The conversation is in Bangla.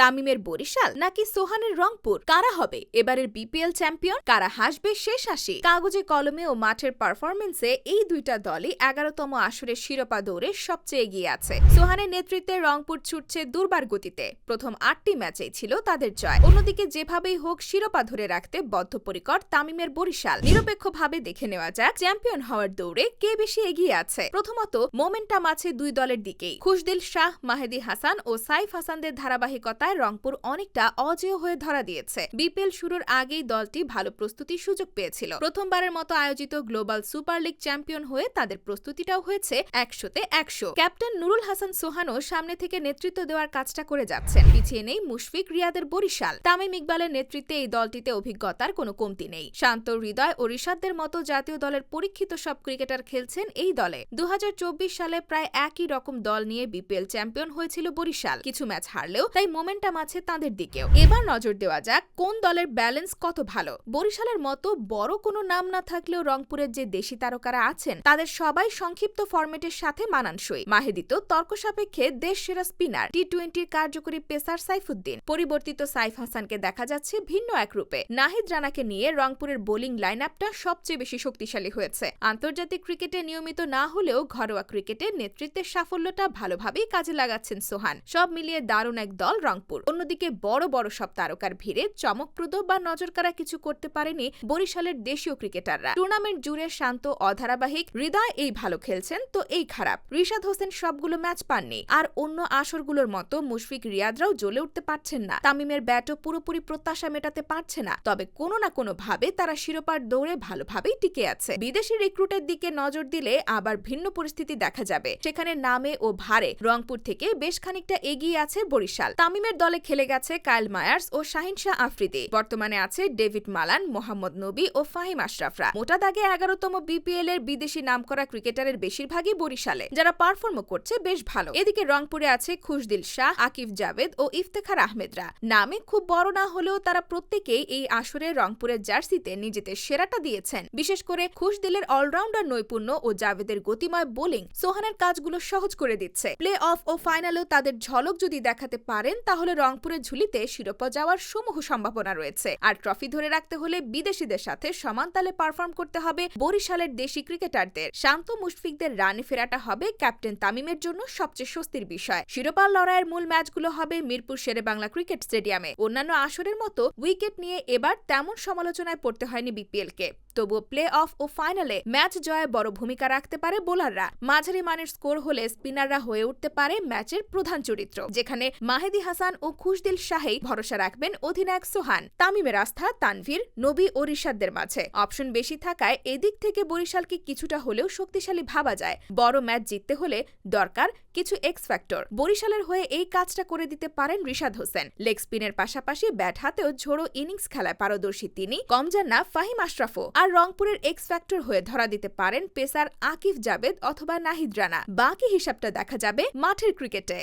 তামিমের বরিশাল নাকি সোহানের রংপুর? কারা হবে? এবারের বিপিএল চ্যাম্পিয়ন? কারা হাসবে? শেষ হাসি। কাগজে কলমে ও মাঠের পারফরমেন্সে এই দুইটা দলই এগারোতম আসরের শিরোপা দৌড়ে সবচেয়ে এগিয়ে আছে। সোহানের নেতৃত্বে রংপুর ছুটছে দুর্বার গতিতে। প্রথম আটটি ম্যাচেই ছিল তাদের জয়। অন্যদিকে যেভাবেই হোক শিরোপা ধরে রাখতে বদ্ধপরিকর তামিমের বরিশাল। নিরপেক্ষভাবে দেখে নেওয়া যাক চ্যাম্পিয়ন হওয়ার দৌড়ে কে বেশি এগিয়ে আছে। প্রথমত, মোমেন্টাম আছে দুই দলের দিকেই। খুশদিল শাহ, মাহেদি হাসান ও সাইফ হাসানদের ধারাবাহিকতায় রংপুর অনেকটা অজেয় হয়ে ধরা দিয়েছে। বিপিএল শুরুর আগেই দলটি ভালো প্রস্তুতির সুযোগ পেয়েছিল। প্রথমবারের মতো আয়োজিত গ্লোবাল সুপার লিগ চ্যাম্পিয়ন হয়ে তাদের প্রস্তুতিটাও হয়েছে একশোতে একশো। ক্যাপ্টেন নুরুল হাসান সোহানও সামনে থেকে নেতৃত্ব দেওয়ার কাজটা করে যাচ্ছেন। পিছিয়ে নেই মুশফিক রিয়াদের বরিশাল। তামিম ইকবালের নেতৃত্বে এই দলটিতে অভিজ্ঞতার কোনো কমতি নেই। শান্ত হৃদয় ও ঋষাদদের মতো জাতীয় দলের পরীক্ষিত সব ক্রিকেটার খেলছেন এই দলে। দু হাজার চব্বিশ সালে প্রায় একই রকম দল নিয়ে বিপিএল চ্যাম্পিয়ন হয়েছিল বরিশাল। কিছু ম্যাচ হারলেও তাই মোমেন্টাম আছে তাদের দিকেও। এবার নজর দেওয়া যাক কোন দলের ব্যালেন্স কত ভালো। বরিশালের মতো বড় কোনো নাম না থাকলেও রংপুরের যে দেশি তারকারা আছেন, তাদের সবাই সংক্ষিপ্ত ফরম্যাটের সাথে মানানসই। মাহেদি তো তর্ক সাপেক্ষে দেশ সেরা স্পিনার টি টোয়েন্টির কার্যকরী পেসার সাইফুদ্দিন, পরিবর্তিত সাইফ হাসানকে দেখা যাচ্ছে ভিন্ন এক রূপে। নাহিদ রানাকে নিয়ে রংপুরের বোলিং লাইন আপটা সবচেয়ে বেশি শক্তিশালী হয়েছে। আন্তর্জাতিক ক্রিকেটে নিয়মিত না হলেও ঘরোয়া ক্রিকেটে নেতৃত্বের সাফল্যটা ভালোভাবেই কাজে লাগাচ্ছেন সোহান। সব মিলিয়ে দারুণ এক দল রংপুর অন্যদিকে বড় বড় সব তারকার ভিড়ে চমকপ্রদ বা নজরকাড়া কিছু করতে পারেনি বরিশালের দেশীয় ক্রিকেটাররা। টুর্নামেন্ট জুড়ে শান্ত অধারাবাহিক হৃদয় এই ভালো খেলছেন, তো এই খারাপ। রিশাদ হোসেন সবগুলো ম্যাচ পাননি, আর অন্য আসরগুলোর মতো মুশফিক রিয়াদরাও জ্বলে উঠতে পারছেন না। তামিমের ব্যাটও পুরোপুরি প্রত্যাশা মেটাতে পারছে না, তবে কোনো না কোনো ভাবে তারা শিরোপার দৌড়ে ভালোভাবেই টিকে আছে। বিদেশি রিক্রুটের দিকে নজর দিলে আবার ভিন্ন পরিস্থিতি দেখা যাবে। সেখানে নামে ও ভারে রংপুর থেকে বেশ খানিকটা এগিয়ে আছে বরিশাল। তামিমের দলে খেলে গেছে কাইল মায়ার্স ও শাহিন শাহ আফ্রিদি। বর্তমানে আছে ডেভিড মালান, মোহাম্মদ নবী ও ফাহিম আশরাফরা। মোটা দাগে এগারোতম বিপিএল এর বিদেশি নামকরা ক্রিকেটারের বেশিরভাগই বরিশালে, যারা পারফর্মও করছে বেশ ভালো। এদিকে রংপুরে আছে খুশদিল শাহ, আকিফ জাভেদ ও ইফতেখার আহমেদরা। নামে খুব বড় না হলেও তারা প্রত্যেকেই এই আসরে রংপুরের জার্সিতে নিজেদের সেরাটা দিয়েছেন। বিশেষ করে খুশদিলের অলরাউন্ডার নৈপুণ্য ও জাভেদের গতিময় বোলিং সোহানের কাজগুলো সহজ করে দিচ্ছে। প্লে অফ ও ফাইনালেও তাদের ঝলক যদি দেখাতে পারেন, তাহলে রংপুরের ঝুলিতে শিরোপা যাওয়ার সমূহ সম্ভাবনা রয়েছে। আর ট্রফি ধরে রাখতে হলে বিদেশিদের সাথে সমান তালে পারফর্ম করতে হবে বরিশালের দেশি ক্রিকেটারদের। শান্ত মুশফিকদের রানে ফেরাটা হবে ক্যাপ্টেন তামিমের জন্য সবচেয়ে স্বস্তির বিষয়। শিরোপা লড়াইয়ের মূল ম্যাচগুলো হবে মিরপুর শেরে বাংলা ক্রিকেট স্টেডিয়ামে। অন্যান্য আসরের মতো উইকেট নিয়ে এবার তেমন সমালোচনায় পড়তে হয়নি বিপিএলকে। তবুও প্লে অফ ও ফাইনালে ম্যাচ জয়ে বড় ভূমিকা রাখতে পারে বোলাররা। মাঝারি মানের স্কোর হলে স্পিনাররা হয়ে উঠতে পারে ম্যাচের প্রধান চরিত্র, যেখানে মাহেদি হাসান ও খুশদিল শাহেই ভরসা রাখবেন অধিনায়ক সোহান। তামিমের আস্থা তানভীর, নবী ও রিশাদদের মাঝে। অপশন বেশি থাকায় এদিক থেকে বরিশালকে কিছুটা হলেও শক্তিশালী ভাবা যায়। বড় ম্যাচ জিততে হলে দরকার কিছু এক্স ফ্যাক্টর বরিশালের হয়ে এই কাজটা করে দিতে পারেন রিশাদ হোসেন। লেগ স্পিনের পাশাপাশি ব্যাট হাতেও ঝোড়ো ইনিংস খেলায় পারদর্শী তিনি। কম যান না ফাহিম আশরাফও। আর রংপুরের এক্স ফ্যাক্টর হয়ে ধরা দিতে পারেন পেসার আকিফ জাবেদ অথবা নাহিদ রানা। বাকি হিসাবটা দেখা যাবে মাঠের ক্রিকেটে।